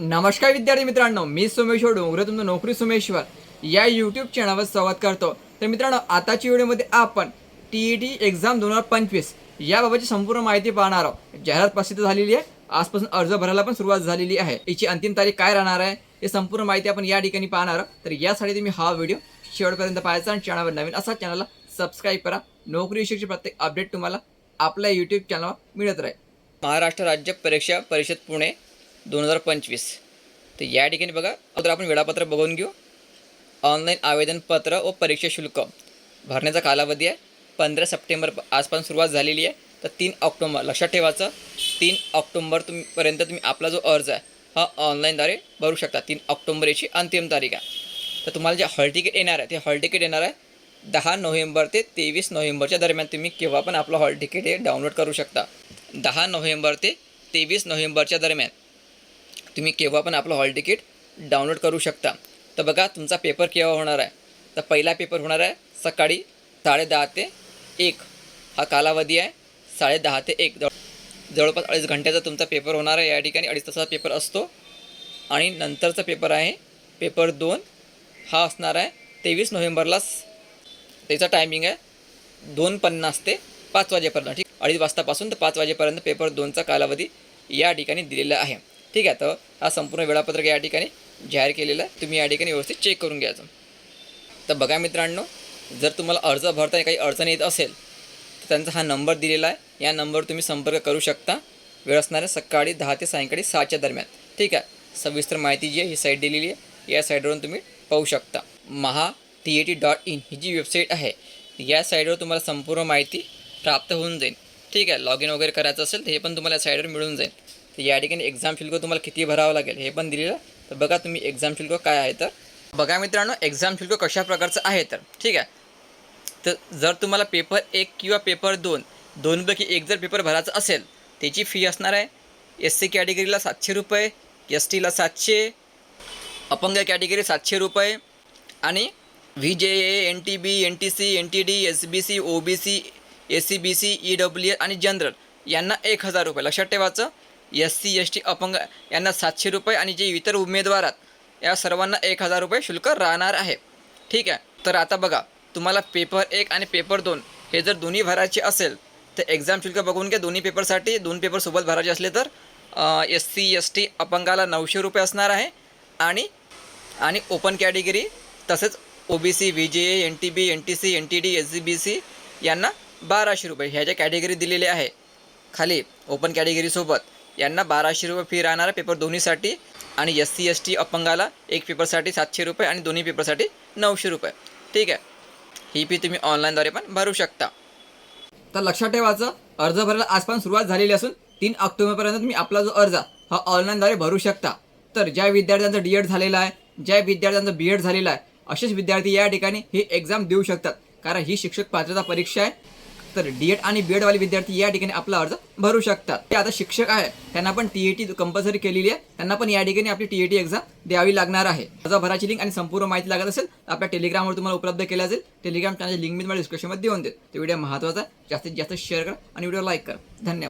नमस्कार विद्यार्थी मित्रांनो मी सोमेश्वर डोंगरे तुमचं नोकरी सोमेश्वर. या यूट्यूब चॅनलवर संवाद करतो. तर मित्रांनो आताच्या व्हिडिओमध्ये आपण टी ई टी एक्झाम दोन हजार पंचवीस याबाबतची संपूर्ण माहिती पाहणार आहोत. जाहिरात प्रसिद्ध झालेली आहे. आजपासून अर्ज भरायला पण सुरुवात झालेली आहे. याची अंतिम तारीख काय राहणार आहे हे संपूर्ण माहिती आपण या ठिकाणी पाहणार आहोत. तर यासाठी तुम्ही हा व्हिडिओ शेवटपर्यंत पाहायचा आणि चॅनलवर नवीन असा चॅनलला सबस्क्राईब करा. नोकरी विषयीची प्रत्येक अपडेट तुम्हाला आपल्या यूट्यूब चॅनलवर मिळत राहील. महाराष्ट्र राज्य परीक्षा परिषद पुणे. दोन हजार पंचवीस. तर या ठिकाणी बघा अगोदर आपण वेळापत्र बघून घेऊ. ऑनलाईन आवेदनपत्र व परीक्षा शुल्क. भरण्याचा कालावधी आहे. पंधरा सप्टेंबर आजपासून सुरुवात झालेली आहे. तर तीन ऑक्टोंबर लक्षात ठेवायचं तीन ऑक्टोंबर तुम्ही पर्यंत तुम्ही आपला जो अर्ज आहे हा ऑनलाईनद्वारे भरू शकता. तीन ऑक्टोंबर याची अंतिम तारीख आहे. तर तुम्हाला जे हॉल तिकीट येणार आहे ते हॉल तिकीट येणार आहे. दहा नोव्हेंबर ते तेवीस नोव्हेंबरच्या दरम्यान तुम्ही केव्हा पण आपलं हॉल तिकीट हे डाउनलोड करू शकता. दहा नोव्हेंबर ते तेवीस नोव्हेंबरच्या दरम्यान तुम्ही केव्हा पण आपलं हॉल तिकीट डाउनलोड करू शकता. तर बघा तुमचा पेपर केव्हा होणार आहे? तर पहिला पेपर होणार आहे सकाळी साडेदहा ते एक. हा कालावधी आहे साडेदहा ते एक. जवळ जवळपास अडीच घंट्याचा तुमचा पेपर होणार आहे या ठिकाणी. अडीच तासाचा पेपर असतो. आणि नंतरचा पेपर आहे पेपर दोन. हा असणार आहे तेवीस नोव्हेंबरलाच त्याचा टायमिंग आहे दोन पन्नास ते पाच वाजेपर्यंत. ठीक? अडीच वाजतापासून तर पाच वाजेपर्यंत पेपर दोनचा कालावधी या ठिकाणी दिलेला आहे. ठीक आहे तर हा संपूर्ण वेळापत्रक या ठिकाणी जाहीर केलेला आहे. तुम्ही या ठिकाणी व्यवस्थित चेक करून घ्यायचं तर बघा मित्रांनो जर तुम्हाला अर्ज भरताना काही अडचण येत असेल तर त्यांचा हा नंबर दिलेला आहे. या नंबरवर तुम्ही संपर्क करू शकता. वेळ असणाऱ्या सकाळी दहा ते सायंकाळी सहाच्या दरम्यान. ठीक आहे सविस्तर माहिती जी आहे ही साईट दिलेली आहे. या साईटवरून तुम्ही पाहू शकता. Maha T E T dot in ही जी वेबसाईट आहे या साईटवर तुम्हाला संपूर्ण माहिती प्राप्त होऊन जाईल. ठीक आहे लॉग इन वगैरे करायचं असेल तर हे पण तुम्हाला या साईटवर मिळून जाईल. तर या ठिकाणी एक्झाम शुल्क तुम्हाला किती भरावं लागेल हे पण दिलेलं. तर बघा तुम्ही एक्झाम शुल्क काय आहे तर. बघा मित्रांनो एक्झाम शुल्क कशा प्रकारचं आहे तर. ठीक आहे? तर जर तुम्हाला पेपर एक किंवा पेपर दोन दोनपैकी एक जर पेपर भरायचा असेल त्याची फी असणार आहे. एस सी कॅटेगरीला सातशे रुपये एस टीला सातशे अपंग कॅटेगरी सातशे रुपये आणि V J A N T B N T C N T D S B C O B C S C B C E W आणि जनरल यांना एक हजार रुपये. लक्षात ठेवायचं एस सी एस टी अपंग यांना सातशे रुपये आणि जे इतर उमेदवार आहेत या सर्वांना एक हजार रुपये शुल्क राहणार आहे. ठीक आहे? तर आता बघा तुम्हाला पेपर एक आणि पेपर दोन हे जर दोन्ही भरायचे असेल तर एक्झाम शुल्क बघून घ्या. दोन्ही पेपरसाठी दोन पेपर सोबत भरायचे असले तर एस सी एस टी अपंगाला नऊशे रुपये असणार आहे. आणि आणि ओपन कॅटेगरी तसेच O B C V J N T B N T C N T D S B C C यांना बाराशे रुपये ह्या ज्या कॅटेगरी दिलेल्या आहे. खाली ओपन कॅटेगरीसोबत यांना बाराशे रुपये फी राहणार पेपर दोन्हीसाठी आणि एस सी एस टी अपंगाला एक पेपरसाठी सातशे रुपये आणि दोन्ही पेपरसाठी नऊशे रुपये. ठीक आहे? ही फी तुम्ही ऑनलाईनद्वारे पण भरू शकता. तर लक्षात ठेवायचं अर्ज भरायला आजपासून सुरुवात झालेली असून तीन ऑक्टोबरपर्यंत तुम्ही आपला जो अर्ज हा ऑनलाईनद्वारे भरू शकता. तर ज्या विद्यार्थ्यांचा डी एड झालेला आहे ज्या विद्यार्थ्यांचा बी एड झालेला आहे असेच विद्यार्थी या ठिकाणी ही एक्झाम देऊ शकतात. कारण ही शिक्षक पात्रता परीक्षा आहे. तर डी एड आणि बी एडवाले विद्यार्थी या ठिकाणी आपला अर्ज भरू शकतात. ते आता शिक्षक आहे त्यांना पण टीएटी कंपल्सरी केलेली आहे. त्यांना पण या ठिकाणी आपली टी टी एक्झाम द्यावी लागणार आहे. अर्ज भराची लिंक आणि संपूर्ण माहिती लागत असेल आपल्या टेलिग्रामवर तुम्हाला उपलब्ध केल्या असेल. टेलिग्राम चॅनलची लिंक मी तुम्हाला डिस्क्रिप्शनमध्ये देऊन देत. तो व्हिडिओ महत्त्वाचा आहे. जास्तीत जास्त शेअर करा आणि व्हिडिओ लाईक करा. धन्यवाद.